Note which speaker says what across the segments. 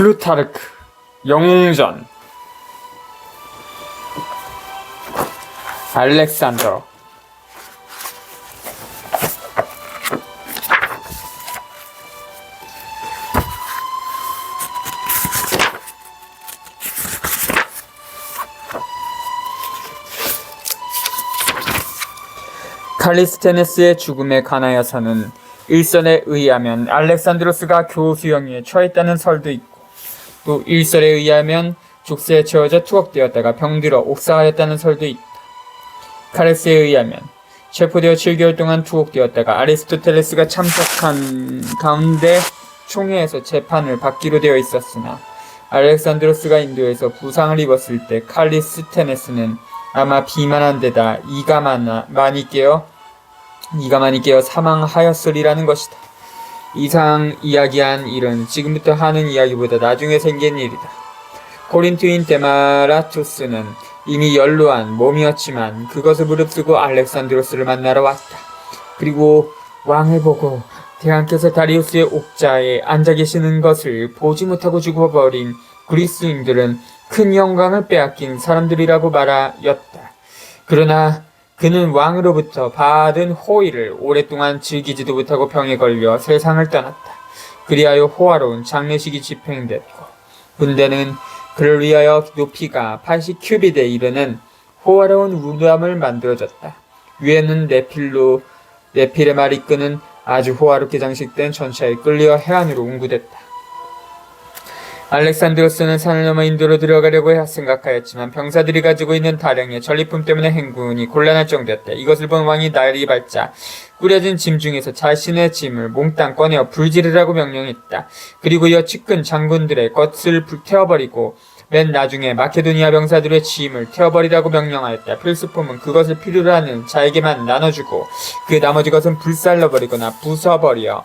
Speaker 1: 플루타르크 영웅전 알렉산더. 칼리스테네스의 죽음에 관하여서는 일설에 의하면 알렉산드로스가 교수형에 처했다는 설도 있고 또 일설에 의하면 족쇄에 채워져 투옥되었다가 병들어 옥사하였다는 설도 있다. 카레스에 의하면 체포되어 7개월 동안 투옥되었다가 아리스토텔레스가 참석한 가운데 총회에서 재판을 받기로 되어 있었으나 알렉산드로스가 인도에서 부상을 입었을 때 칼리스테네스는 아마 비만한 데다 이가 많아, 많이 깨어 이가 많이 깨어 사망하였으리라는 것이다. 이상 이야기한 일은 지금부터 하는 이야기보다 나중에 생긴 일이다. 코린트인 데마라투스는 이미 연로한 몸이었지만 그것을 무릅쓰고 알렉산드로스를 만나러 왔다. 그리고 왕을 보고 대왕께서 다리우스의 옥자에 앉아 계시는 것을 보지 못하고 죽어버린 그리스인들은 큰 영광을 빼앗긴 사람들이라고 말하였다. 그러나 그는 왕으로부터 받은 호의를 오랫동안 즐기지도 못하고 병에 걸려 세상을 떠났다. 그리하여 호화로운 장례식이 집행됐고 군대는 그를 위하여 높이가 80큐빗에 이르는 호화로운 우람을 만들어졌다. 위에는 네필로 네필의 말이 이끄는 아주 호화롭게 장식된 전차에 끌려 해안으로 운구됐다. 알렉산드로스는 산을 넘어 인도로 들어가려고 생각하였지만 병사들이 가지고 있는 다량의 전리품 때문에 행군이 곤란할 정도였다. 이것을 본 왕이 날이 밝자 꾸려진 짐 중에서 자신의 짐을 몽땅 꺼내어 불지르라고 명령했다. 그리고 이어 측근 장군들의 것을 불태워버리고 맨 나중에 마케도니아 병사들의 짐을 태워버리라고 명령하였다. 필수품은 그것을 필요로 하는 자에게만 나눠주고 그 나머지 것은 불살라버리거나 부숴버려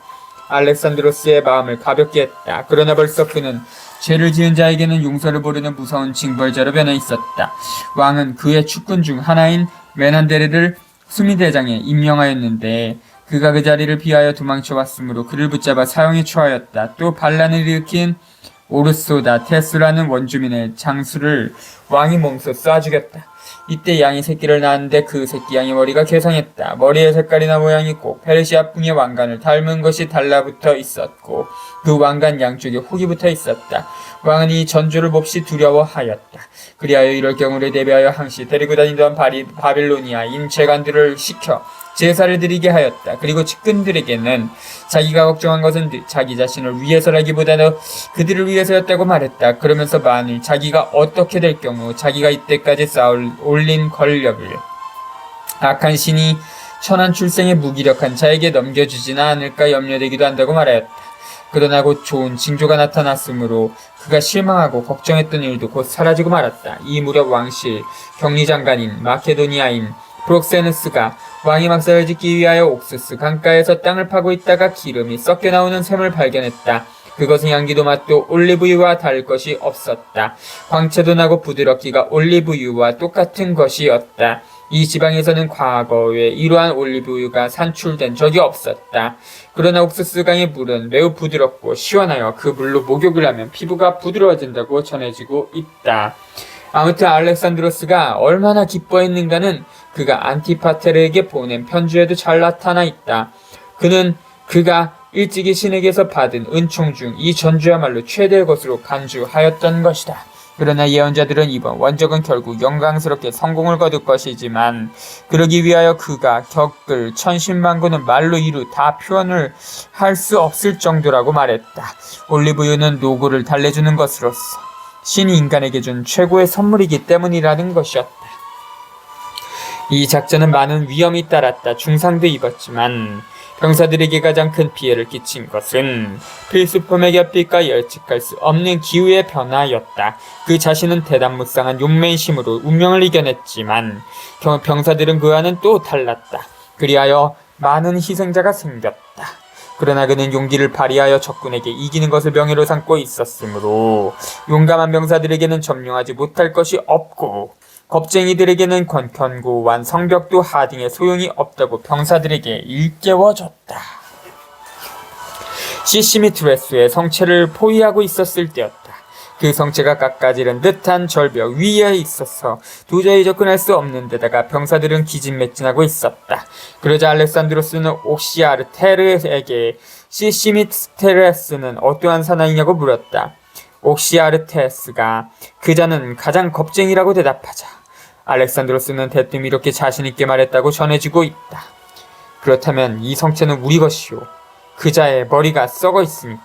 Speaker 1: 알렉산드로스의 마음을 가볍게 했다. 그러나 벌써 그는 죄를 지은 자에게는 용서를 모르는 무서운 징벌자로 변해 있었다. 왕은 그의 축군 중 하나인 메난데르를 수미대장에 임명하였는데 그가 그 자리를 비하여 도망쳐 왔으므로 그를 붙잡아 사형에 처하였다. 또 반란을 일으킨 오르소다 테스라는 원주민의 장수를 왕이 몸소 쏴 죽였다. 이때 양이 새끼를 낳았는데 그 새끼 양의 머리가 개성했다. 머리의 색깔이나 모양이 꼭 페르시아 풍의 왕관을 닮은 것이 달라붙어 있었고 그 왕관 양쪽에 혹이 붙어 있었다. 왕은 이 전조를 몹시 두려워하였다. 그리하여 이럴 경우를 대비하여 항시 데리고 다니던 바리, 바빌로니아인 재관들을 시켜 제사를 드리게 하였다. 그리고 측근들에게는 자기가 걱정한 것은 자기 자신을 위해서라기보다는 그들을 위해서였다고 말했다. 그러면서 만일 자기가 어떻게 될 경우 자기가 이때까지 쌓을 올린 권력을 악한 신이 천한 출생의 무기력한 자에게 넘겨주지는 않을까 염려되기도 한다고 말하였다. 그러나 곧 좋은 징조가 나타났으므로 그가 실망하고 걱정했던 일도 곧 사라지고 말았다. 이 무렵 왕실 격리장관인 마케도니아인 프록세누스가 왕이 막사를 짓기 위하여 옥수스 강가에서 땅을 파고 있다가 기름이 섞여 나오는 샘을 발견했다. 그것은 향기도 맛도 올리브유와 다를 것이 없었다. 광채도 나고 부드럽기가 올리브유와 똑같은 것이었다. 이 지방에서는 과거에 이러한 올리브유가 산출된 적이 없었다. 그러나 옥수수강의 물은 매우 부드럽고 시원하여 그 물로 목욕을 하면 피부가 부드러워진다고 전해지고 있다. 아무튼 알렉산드로스가 얼마나 기뻐했는가는 그가 안티파테르에게 보낸 편지에도 잘 나타나 있다. 그는 그가 일찍이 신에게서 받은 은총 중 이 전주야말로 최대의 것으로 간주하였던 것이다. 그러나 예언자들은 이번 원적은 결국 영광스럽게 성공을 거둘 것이지만 그러기 위하여 그가 겪을 천신만고는 말로 이루 다 표현을 할 수 없을 정도라고 말했다. 올리브유는 노고를 달래주는 것으로서 신이 인간에게 준 최고의 선물이기 때문이라는 것이었다. 이 작전은 많은 위험이 따랐다. 중상도 입었지만 병사들에게 가장 큰 피해를 끼친 것은 필수품의 곁빛과 예측할 수 없는 기후의 변화였다. 그 자신은 대담무쌍한 용맹심으로 운명을 이겨냈지만 병- 병사들은 그와는 또 달랐다. 그리하여 많은 희생자가 생겼다. 그러나 그는 용기를 발휘하여 적군에게 이기는 것을 명예로 삼고 있었으므로 용감한 병사들에게는 점령하지 못할 것이 없고 겁쟁이들에게는 권- 견고한 성벽도 하딩에 소용이 없다고 병사들에게 일깨워줬다. 시시미트레스의 성체를 포위하고 있었을 때였다. 그 성체가 깎아지른 듯한 절벽 위에 있어서 도저히 접근할 수 없는 데다가 병사들은 기진맥진하고 있었다. 그러자 알렉산드로스는 옥시아르테르에게 시시미스테레스는 어떠한 사나이냐고 물었다. 옥시아르테스가 그자는 가장 겁쟁이라고 대답하자 알렉산드로스는 대뜸 이렇게 자신있게 말했다고 전해지고 있다. 그렇다면 이 성체는 우리 것이오. 그자의 머리가 썩어 있으니까.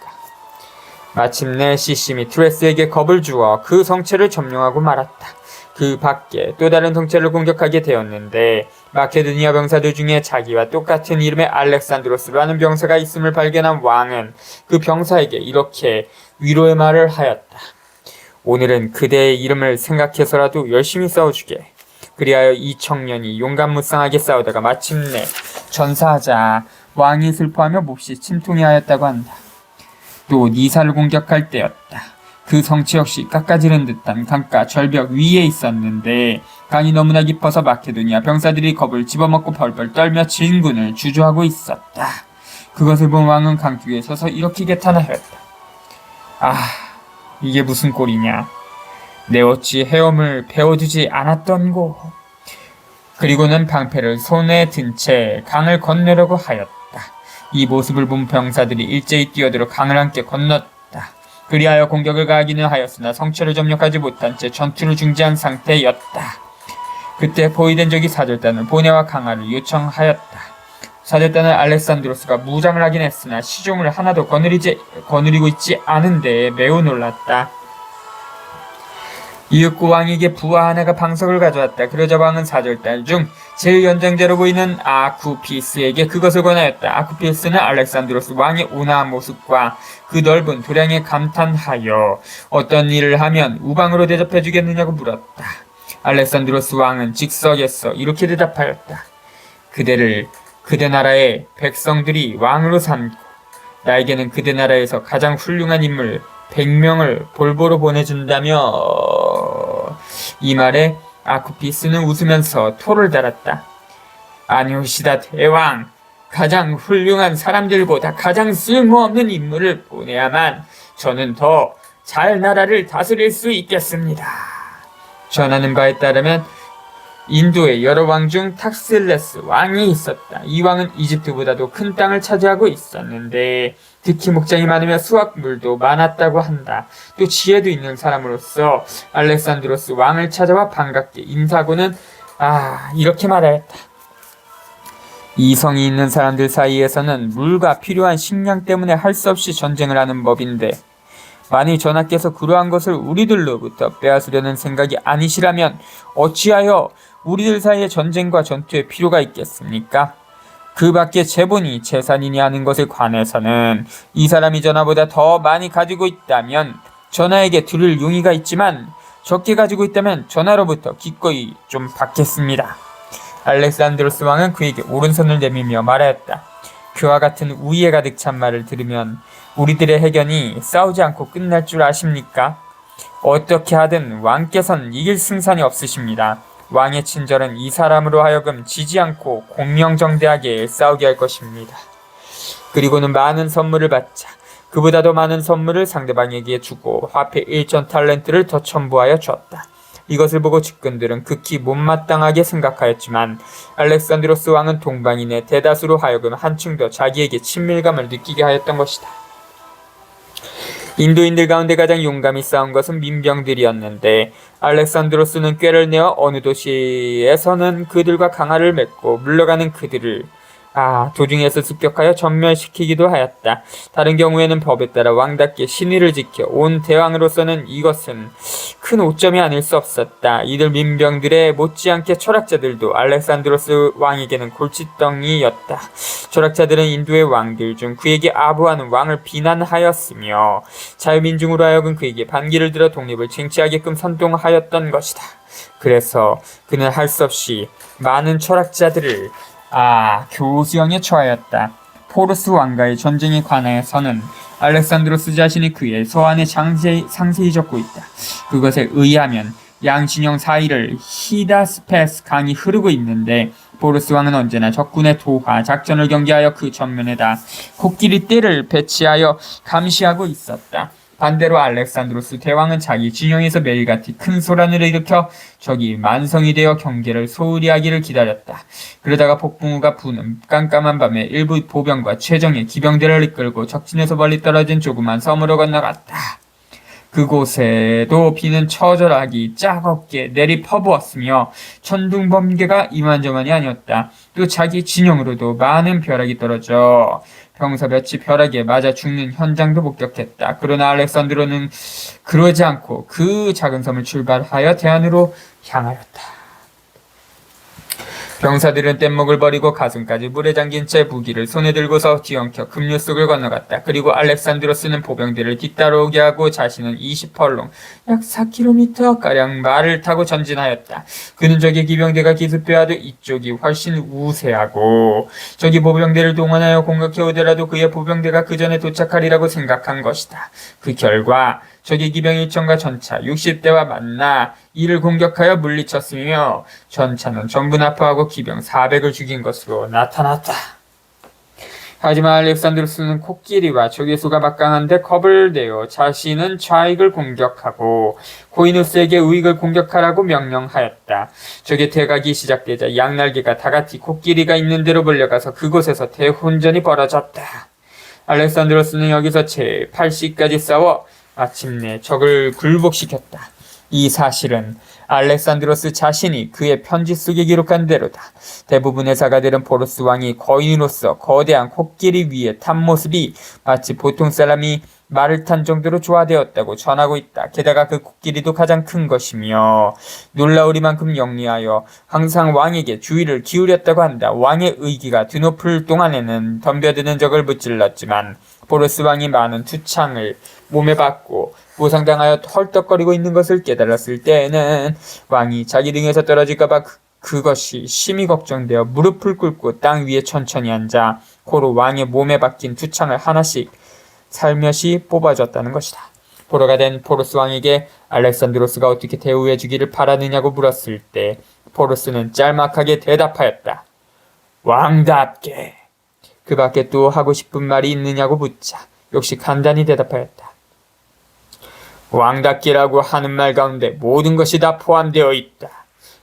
Speaker 1: 마침내 시시미 트레스에게 겁을 주어 그 성체를 점령하고 말았다. 그 밖에 또 다른 성체를 공격하게 되었는데 마케도니아 병사들 중에 자기와 똑같은 이름의 알렉산드로스라는 병사가 있음을 발견한 왕은 그 병사에게 이렇게 위로의 말을 하였다. 오늘은 그대의 이름을 생각해서라도 열심히 싸워주게. 그리하여 이 청년이 용감무쌍하게 싸우다가 마침내 전사하자 왕이 슬퍼하며 몹시 침통해 하였다고 한다. 또 니사를 공격할 때였다. 그 성체 역시 깎아지른 듯한 강가 절벽 위에 있었는데 강이 너무나 깊어서 마케도니아 병사들이 겁을 집어먹고 벌벌 떨며 진군을 주저하고 있었다. 그것을 본 왕은 강둑에 서서 이렇게 개탄하였다. 아, 이게 무슨 꼴이냐. 내 어찌 헤엄을 배워두지 않았던고. 그리고는 방패를 손에 든 채 강을 건너려고 하였다. 이 모습을 본 병사들이 일제히 뛰어들어 강을 함께 건넜다. 그리하여 공격을 가하기는 하였으나 성체를 점령하지 못한 채 전투를 중지한 상태였다. 그때 보이된 적이 사절단을 보내와 강화를 요청하였다. 사절단은 알렉산드로스가 무장을 하긴 했으나 시종을 하나도 거느리지, 거느리고 있지 않은데 매우 놀랐다. 이윽고 왕에게 부하 하나가 방석을 가져왔다. 그러자 왕은 사절단 중 제일 연장자로 보이는 아쿠피스에게 그것을 권하였다. 아쿠피스는 알렉산드로스 왕의 온화한 모습과 그 넓은 도량에 감탄하여 어떤 일을 하면 우방으로 대접해 주겠느냐고 물었다. 알렉산드로스 왕은 직석에서 이렇게 대답하였다. 그대를 그대 나라의 백성들이 왕으로 삼고 나에게는 그대 나라에서 가장 훌륭한 인물 100명을 볼보로 보내준다며 이 말에 아쿠피스는 웃으면서 토를 달았다. 아니오시다 대왕 가장 훌륭한 사람들보다 가장 쓸모없는 인물을 보내야만 저는 더 잘 나라를 다스릴 수 있겠습니다. 전하는 바에 따르면 인도의 여러 왕 중 탁슬레스 왕이 있었다. 이 왕은 이집트보다도 큰 땅을 차지하고 있었는데 특히 목장이 많으며 수확물도 많았다고 한다. 또 지혜도 있는 사람으로서 알렉산드로스 왕을 찾아와 반갑게 인사고는 아 이렇게 말하였다. 이성이 있는 사람들 사이에서는 물과 필요한 식량 때문에 할 수 없이 전쟁을 하는 법인데 만일 전하께서 그러한 것을 우리들로부터 빼앗으려는 생각이 아니시라면 어찌하여 우리들 사이에 전쟁과 전투에 필요가 있겠습니까? 그 밖에 재본이 재산이니 하는 것에 관해서는 이 사람이 전하보다 더 많이 가지고 있다면 전하에게 들을 용의가 있지만 적게 가지고 있다면 전하로부터 기꺼이 좀 받겠습니다. 알렉산드로스 왕은 그에게 오른손을 내밀며 말하였다. 그와 같은 우위에 가득 찬 말을 들으면 우리들의 해견이 싸우지 않고 끝날 줄 아십니까? 어떻게 하든 왕께선 이길 승산이 없으십니다. 왕의 친절은 이 사람으로 하여금 지지 않고 공명정대하게 싸우게 할 것입니다. 그리고는 많은 선물을 받자 그보다도 많은 선물을 상대방에게 주고 화폐 1천 탈렌트를 더 첨부하여 줬다. 이것을 보고 측근들은 극히 못마땅하게 생각하였지만 알렉산드로스 왕은 동방인의 대다수로 하여금 한층 더 자기에게 친밀감을 느끼게 하였던 것이다. 인도인들 가운데 가장 용감히 싸운 것은 민병들이었는데 알렉산드로스는 꾀를 내어 어느 도시에서는 그들과 강화를 맺고 물러가는 그들을 아, 도중에서 습격하여 전멸시키기도 하였다. 다른 경우에는 법에 따라 왕답게 신의를 지켜 온 대왕으로서는 이것은 큰 오점이 아닐 수 없었다. 이들 민병들의 못지않게 철학자들도 알렉산드로스 왕에게는 골칫덩이였다. 철학자들은 인도의 왕들 중 그에게 아부하는 왕을 비난하였으며 자유민중으로 하여금 그에게 반기를 들어 독립을 쟁취하게끔 선동하였던 것이다. 그래서 그는 할 수 없이 많은 철학자들을 아, 교수형에 처하였다. 포르스 왕과의 전쟁에 관하여서는 알렉산드로스 자신이 그의 서한에 상세히, 상세히 적고 있다. 그것에 의하면 양신형 사이를 히다스페스 강이 흐르고 있는데 포르스 왕은 언제나 적군의 도하 작전을 경계하여 그 전면에다 코끼리 떼를 배치하여 감시하고 있었다. 반대로 알렉산드로스 대왕은 자기 진영에서 매일같이 큰 소란을 일으켜 적이 만성이 되어 경계를 소홀히 하기를 기다렸다. 그러다가 폭풍우가 부는 깜깜한 밤에 일부 보병과 최정예 기병대를 이끌고 적진에서 멀리 떨어진 조그만 섬으로 건너갔다. 그곳에도 비는 처절하기 짜겁게 내리 퍼부었으며 천둥 번개가 이만저만이 아니었다. 또 자기 진영으로도 많은 벼락이 떨어져 병사 몇이 벼락에 맞아 죽는 현장도 목격했다. 그러나 알렉산드로는 그러지 않고 그 작은 섬을 출발하여 대안으로 향하였다. 병사들은 뗏목을 버리고 가슴까지 물에 잠긴 채 무기를 손에 들고서 뒤엉켜 급류 속을 건너갔다. 그리고 알렉산드로스는 보병들을 뒤따라오게 하고 자신은 20펄롱, 약 4km가량 말을 타고 전진하였다. 그는 적의 기병대가 기습해와도 이쪽이 훨씬 우세하고 적이 보병대를 동원하여 공격해 오더라도 그의 보병대가 그 전에 도착하리라고 생각한 것이다. 그 결과 적의 기병 1천과 전차 60대와 만나 이를 공격하여 물리쳤으며 전차는 전부 납포하고 기병 400을 죽인 것으로 나타났다. 하지만 알렉산드로스는 코끼리와 적의 수가 막강한데 겁을 내어 자신은 좌익을 공격하고 코이누스에게 우익을 공격하라고 명령하였다. 적의 대각이 시작되자 양날개가 다 같이 코끼리가 있는 데로 몰려가서 그곳에서 대혼전이 벌어졌다. 알렉산드로스는 여기서 제 8시까지 싸워 마침내 적을 굴복시켰다. 이 사실은 알렉산드로스 자신이 그의 편지 속에 기록한 대로다. 대부분의 사가들은 포로스 왕이 거인으로서 거대한 코끼리 위에 탄 모습이 마치 보통 사람이 말을 탄 정도로 조화되었다고 전하고 있다. 게다가 그 코끼리도 가장 큰 것이며 놀라우리만큼 영리하여 항상 왕에게 주의를 기울였다고 한다. 왕의 의기가 드높을 동안에는 덤벼드는 적을 무찔렀지만 보르스 왕이 많은 투창을 몸에 받고 부상당하여 헐떡거리고 있는 것을 깨달았을 때에는 왕이 자기 등에서 떨어질까봐 그, 그것이 심히 걱정되어 무릎을 꿇고 땅 위에 천천히 앉아 고로 왕의 몸에 박힌 투창을 하나씩 살며시 뽑아줬다는 것이다. 보로가 된 포로스 왕에게 알렉산드로스가 어떻게 대우해 주기를 바라느냐고 물었을 때 포로스는 짤막하게 대답하였다. 왕답게. 그 밖에 또 하고 싶은 말이 있느냐고 묻자 역시 간단히 대답하였다. 왕답기라고 하는 말 가운데 모든 것이 다 포함되어 있다.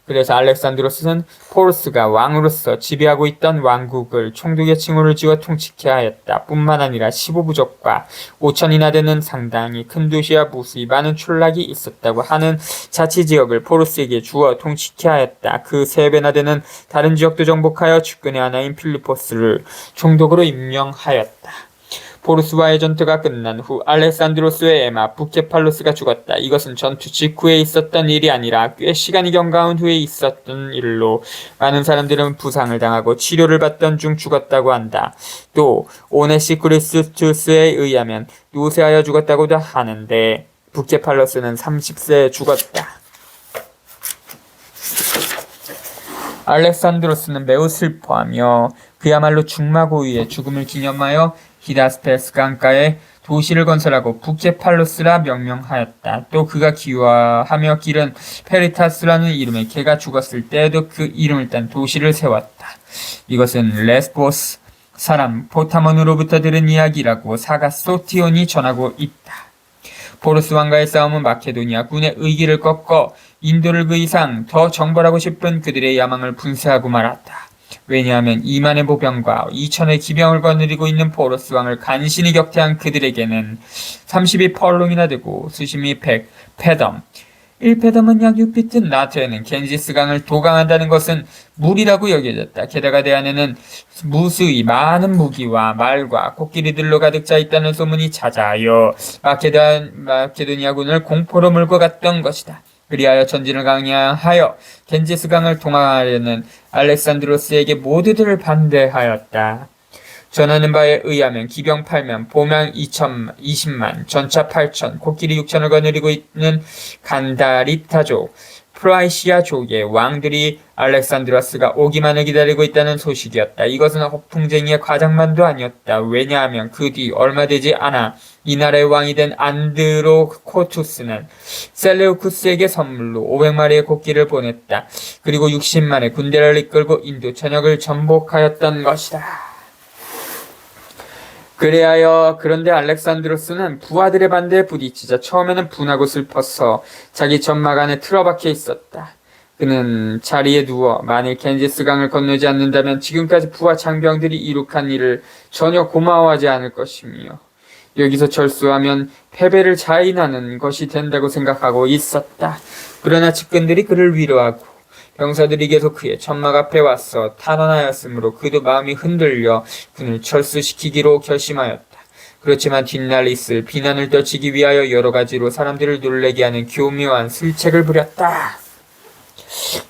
Speaker 1: 그래서 알렉산드로스는 포르스가 왕으로서 지배하고 있던 왕국을 총독의 칭호를 지어 통치케 하였다. 뿐만 아니라 15부족과 5천이나 되는 상당히 큰 도시와 무수히 많은 촌락이 있었다고 하는 자치지역을 포르스에게 주어 통치케 하였다. 그세 배나 되는 다른 지역도 정복하여 주권의 하나인 필리포스를 총독으로 임명하였다. 포르스와의 전투가 끝난 후 알렉산드로스의 에마 부케팔로스가 죽었다. 이것은 전투 직후에 있었던 일이 아니라 꽤 시간이 경과한 후에 있었던 일로 많은 사람들은 부상을 당하고 치료를 받던 중 죽었다고 한다. 또 오네시크리스투스에 의하면 노쇠하여 죽었다고도 하는데 부케팔로스는 30세에 죽었다. 알렉산드로스는 매우 슬퍼하며 그야말로 중마고위의 죽음을 기념하여 히다스페스 강가에 도시를 건설하고 북제팔로스라 명명하였다. 또 그가 기화하며 기른 페리타스라는 이름의 개가 죽었을 때에도 그 이름을 딴 도시를 세웠다. 이것은 레스보스 사람 포타몬으로부터 들은 이야기라고 사가 소티온이 전하고 있다. 포르스 왕과의 싸움은 마케도니아 군의 의기를 꺾어 인도를 그 이상 더 정벌하고 싶은 그들의 야망을 분쇄하고 말았다. 왜냐하면 2만의 보병과 2천의 기병을 거느리고 있는 포로스 왕을 간신히 격퇴한 그들에게는 32 펄롱이나 되고 수심이 100 패덤 1패덤은 약 6비트 나트에는 겐지스 강을 도강한다는 것은 물이라고 여겨졌다. 게다가 대안에는 무수히 많은 무기와 말과 코끼리들로 가득 차 있다는 소문이 자자하여 마케도니아군을 공포로 몰고 갔던 것이다. 그리하여 전진을 강요하여 겐지스 강을 통하려는 알렉산드로스에게 모두들을 반대하였다. 전하는 바에 의하면 기병 8만, 보명 2천, 20만, 전차 8천, 코끼리 6천을 거느리고 있는 간다리타족, 프라이시아족의 왕들이 알렉산드로스가 오기만을 기다리고 있다는 소식이었다. 이것은 허풍쟁이의 과장만도 아니었다. 왜냐하면 그 뒤 얼마 되지 않아 이 나라의 왕이 된 안드로코투스는 셀레우쿠스에게 선물로 500마리의 코끼를 보냈다. 그리고 60만의 군대를 이끌고 인도 전역을 전복하였던 것이다. 그래하여 그런데 알렉산드로스는 부하들의 반대에 부딪히자 처음에는 분하고 슬퍼서 자기 점막 안에 틀어박혀 있었다. 그는 자리에 누워 만일 겐지스 강을 건너지 않는다면 지금까지 부하 장병들이 이룩한 일을 전혀 고마워하지 않을 것이며 여기서 철수하면 패배를 자인하는 것이 된다고 생각하고 있었다. 그러나 측근들이 그를 위로하고 병사들이 계속 그의 천막 앞에 와서 탄원하였으므로 그도 마음이 흔들려 그를 철수시키기로 결심하였다. 그렇지만 뒷날 있을 비난을 떨치기 위하여 여러 가지로 사람들을 놀래게 하는 교묘한 술책을 부렸다.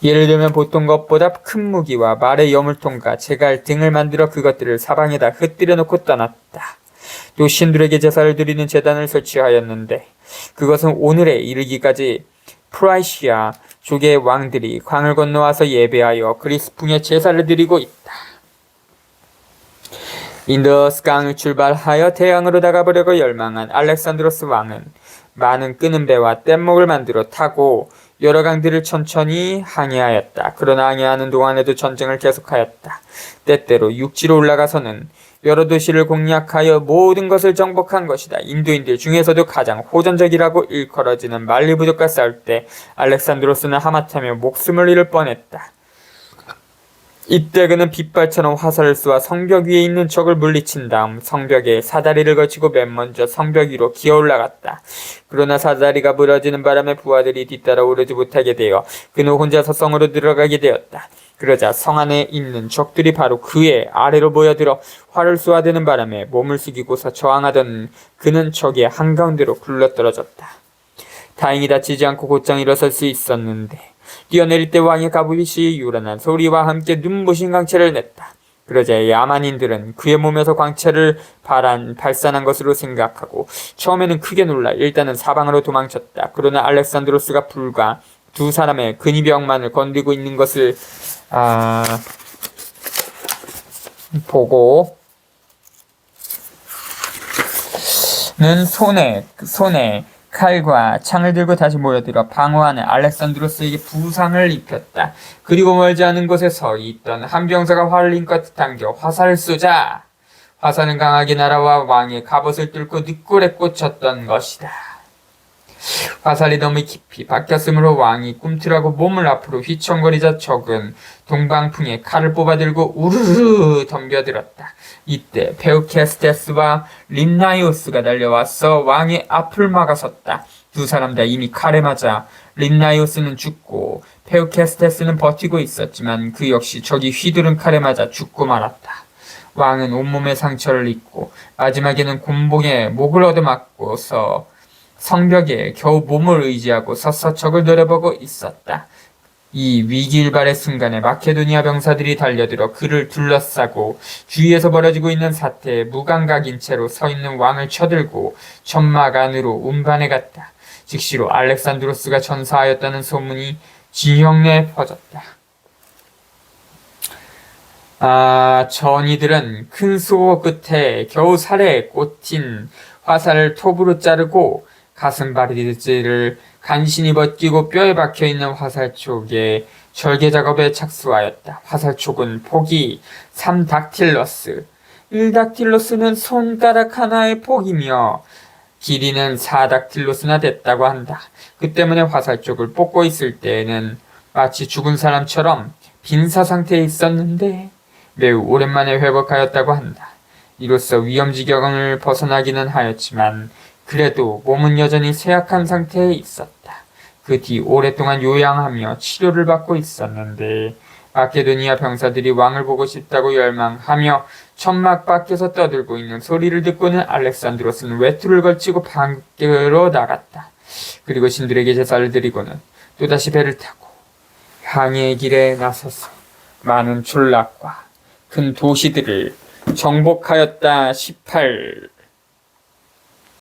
Speaker 1: 예를 들면 보통 것보다 큰 무기와 말의 여물통과 제갈 등을 만들어 그것들을 사방에다 흩뜨려 놓고 떠났다. 또 신들에게 제사를 드리는 재단을 설치하였는데 그것은 오늘에 이르기까지 프라이시아 족의 왕들이 광을 건너와서 예배하여 그리스풍에 제사를 드리고 있다. 인더스 강을 출발하여 대양으로 나가보려고 열망한 알렉산드로스 왕은 많은 끄는 배와 뗏목을 만들어 타고 여러 강들을 천천히 항해하였다. 그러나 항해하는 동안에도 전쟁을 계속하였다. 때때로 육지로 올라가서는 여러 도시를 공략하여 모든 것을 정복한 것이다. 인도인들 중에서도 가장 호전적이라고 일컬어지는 말리 부족과 싸울 때 알렉산드로스는 하마터면 목숨을 잃을 뻔했다. 이때 그는 빗발처럼 화살을 쏘아 성벽 위에 있는 적을 물리친 다음 성벽에 사다리를 거치고 맨 먼저 성벽 위로 기어 올라갔다. 그러나 사다리가 부러지는 바람에 부하들이 뒤따라 오르지 못하게 되어 그는 혼자서 성으로 들어가게 되었다. 그러자 성 안에 있는 적들이 바로 그의 아래로 모여들어 활을 쏘아대는 바람에 몸을 숙이고서 저항하던 그는 적의 한가운데로 굴러떨어졌다. 다행히 다치지 않고 곧장 일어설 수 있었는데 뛰어내릴 때 왕의 가부빗이 요란한 소리와 함께 눈부신 광채를 냈다. 그러자 야만인들은 그의 몸에서 광채를 발한, 발산한 것으로 생각하고 처음에는 크게 놀라 일단은 사방으로 도망쳤다. 그러나 알렉산드로스가 불과 두 사람의 근위병만을 건드리고 있는 것을 아, 보고 는 손에 손에 칼과 창을 들고 다시 모여들어 방어하는 알렉산드로스에게 부상을 입혔다. 그리고 멀지 않은 곳에 서 있던 한 병사가 활을 힘껏 당겨 화살을 쏘자 화살은 강하게 날아와 왕의 갑옷을 뚫고 늑골에 꽂혔던 것이다. 화살이 너무 깊이 박혔으므로 왕이 꿈틀하고 몸을 앞으로 휘청거리자 적은 동방풍에 칼을 뽑아들고 우르르 덤벼들었다. 이때 페우케스테스와 림나이오스가 달려와서 왕의 앞을 막아섰다. 두 사람 다 이미 칼에 맞아 림나이오스는 죽고 페우케스테스는 버티고 있었지만 그 역시 적이 휘두른 칼에 맞아 죽고 말았다. 왕은 온몸에 상처를 입고 마지막에는 곤봉에 목을 얻어맞고서 성벽에 겨우 몸을 의지하고 서서 적을 노려보고 있었다. 이 위기일발의 순간에 마케도니아 병사들이 달려들어 그를 둘러싸고 주위에서 벌어지고 있는 사태에 무감각인 채로 서 있는 왕을 쳐들고 천막 안으로 운반해 갔다. 즉시로 알렉산드로스가 전사하였다는 소문이 지형 내에 퍼졌다. 아, 전이들은 큰 수호 끝에 겨우 살에 꽂힌 화살을 톱으로 자르고 가슴 바리지를 간신히 벗기고 뼈에 박혀 있는 화살촉에 절개 작업에 착수하였다. 화살촉은 폭이 3닥틸러스, 1닥틸러스는 손가락 하나의 폭이며 길이는 4닥틸러스나 됐다고 한다. 그 때문에 화살촉을 뽑고 있을 때에는 마치 죽은 사람처럼 빈사 상태에 있었는데 매우 오랜만에 회복하였다고 한다. 이로써 위험 지경을 벗어나기는 하였지만 그래도 몸은 여전히 쇠약한 상태에 있었다. 그 뒤 오랫동안 요양하며 치료를 받고 있었는데 마케도니아 병사들이 왕을 보고 싶다고 열망하며 천막 밖에서 떠들고 있는 소리를 듣고는 알렉산드로스는 외투를 걸치고 밖으로 나갔다. 그리고 신들에게 제사를 드리고는 또다시 배를 타고 항해의 길에 나서서 많은 졸락과 큰 도시들을 정복하였다. 18